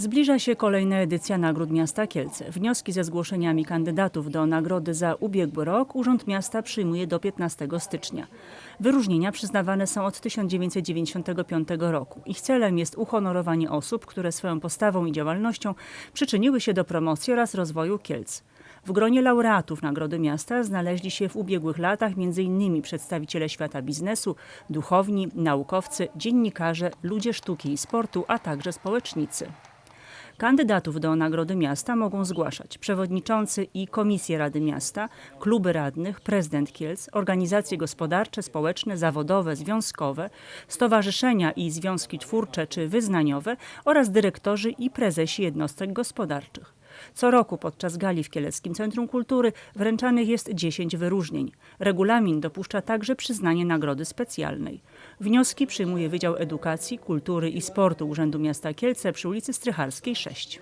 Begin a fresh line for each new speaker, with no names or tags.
Zbliża się kolejna edycja Nagród Miasta Kielce. Wnioski ze zgłoszeniami kandydatów do nagrody za ubiegły rok Urząd Miasta przyjmuje do 15 stycznia. Wyróżnienia przyznawane są od 1995 roku. Ich celem jest uhonorowanie osób, które swoją postawą i działalnością przyczyniły się do promocji oraz rozwoju Kielc. W gronie laureatów Nagrody Miasta znaleźli się w ubiegłych latach m.in. przedstawiciele świata biznesu, duchowni, naukowcy, dziennikarze, ludzie sztuki i sportu, a także społecznicy. Kandydatów do Nagrody Miasta mogą zgłaszać przewodniczący i komisje Rady Miasta, kluby radnych, prezydent Kielc, organizacje gospodarcze, społeczne, zawodowe, związkowe, stowarzyszenia i związki twórcze czy wyznaniowe oraz dyrektorzy i prezesi jednostek gospodarczych. Co roku podczas gali w Kieleckim Centrum Kultury wręczanych jest 10 wyróżnień. Regulamin dopuszcza także przyznanie nagrody specjalnej. Wnioski przyjmuje Wydział Edukacji, Kultury i Sportu Urzędu Miasta Kielce przy ulicy Strycharskiej 6.